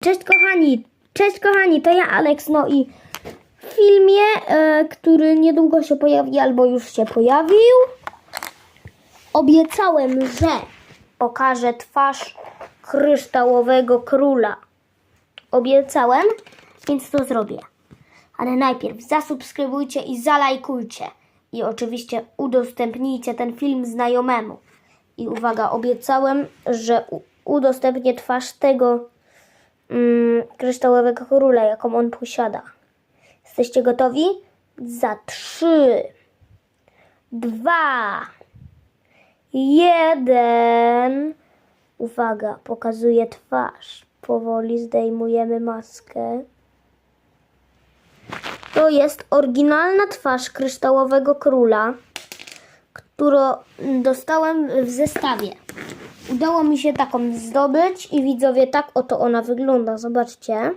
Cześć kochani, cześć kochani, to ja Alex, no i w filmie, e, który niedługo się pojawi albo już się pojawił, obiecałem, że pokażę twarz kryształowego króla. Obiecałem, więc to zrobię. Ale najpierw zasubskrybujcie i zalajkujcie. I oczywiście udostępnijcie ten film znajomemu. I uwaga, obiecałem, że udostępnię twarz tego mm, kryształowego króla, jaką on posiada. Jesteście gotowi? Za trzy, dwa, jeden. Uwaga, pokazuję twarz. Powoli zdejmujemy maskę. To jest oryginalna twarz kryształowego króla, którą dostałem w zestawie. Udało mi się taką zdobyć i widzowie, tak oto ona wygląda. Zobaczcie.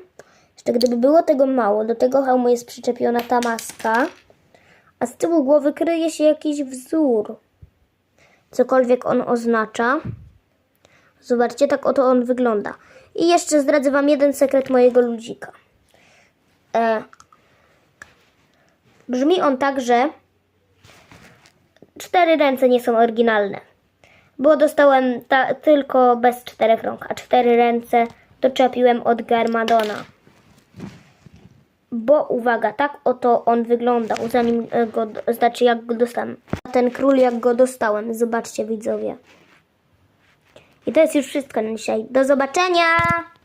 Jeszcze gdyby było tego mało, do tego hełmu jest przyczepiona ta maska, a z tyłu głowy kryje się jakiś wzór. Cokolwiek on oznacza. Zobaczcie, tak oto on wygląda. I jeszcze zdradzę Wam jeden sekret mojego ludzika. E, brzmi on tak, że cztery ręce nie są oryginalne bo dostałem ta, tylko bez czterech rąk, a cztery ręce doczepiłem od Garmadona. Bo uwaga, tak oto on wyglądał, zanim e, go, znaczy jak go dostałem. Ten król jak go dostałem, zobaczcie widzowie. I to jest już wszystko na dzisiaj. Do zobaczenia!